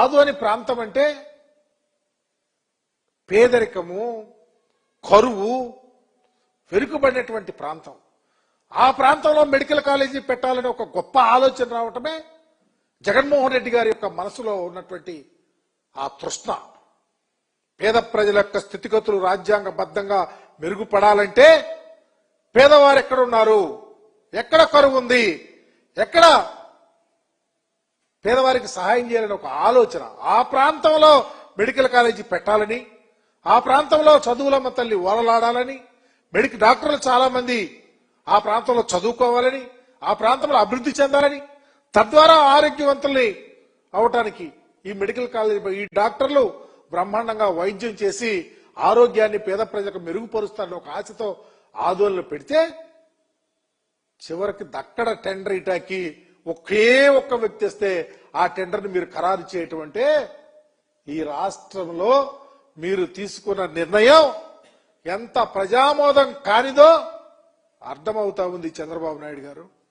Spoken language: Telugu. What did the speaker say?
ఆదోని ప్రాంతం అంటే పేదరికము కరువు వెనుకబడినటువంటి ప్రాంతం. ఆ ప్రాంతంలో మెడికల్ కాలేజీ పెట్టాలని ఒక గొప్ప ఆలోచన రావటమే జగన్మోహన్ రెడ్డి గారి యొక్క మనసులో ఉన్నటువంటి ఆ తృష్ణ. పేద ప్రజల యొక్క స్థితిగతులు రాజ్యాంగబద్ధంగా మెరుగుపడాలంటే పేదవారు ఎక్కడ ఉన్నారు ఎక్కడ కరువు ఉంది? ఎక్కడ పేదవారికి సహాయం చేయాలని ఒక ఆలోచన. ఆ ప్రాంతంలో మెడికల్ కాలేజీ పెట్టాలని ఆ ప్రాంతంలో చదువులమ్మ తల్లి ఓరలాడాలని మెడికల్ డాక్టర్లు చాలా మంది ఆ ప్రాంతంలో చదువుకోవాలని ఆ ప్రాంతంలో అభివృద్ధి చెందాలని తద్వారా ఆరోగ్యవంతుల్ని అవటానికి ఈ మెడికల్ కాలేజీ ఈ డాక్టర్లు బ్రహ్మాండంగా వైద్యం చేసి ఆరోగ్యాన్ని పేద ప్రజలకు మెరుగుపరుస్తారని ఒక ఆశతో ఆందోళన పెడితే చివరికి దక్కడ టెండర్ ఇటాకి ఒకే ఒక్క వ్యక్తి వస్తే ఆ టెండర్ని మీరు ఖరారు చేయటం అంటే ఈ రాష్ట్రంలో మీరు తీసుకున్న నిర్ణయం ఎంత ప్రజామోదం కానిదో అర్థమవుతా ఉంది చంద్రబాబు నాయుడు గారు.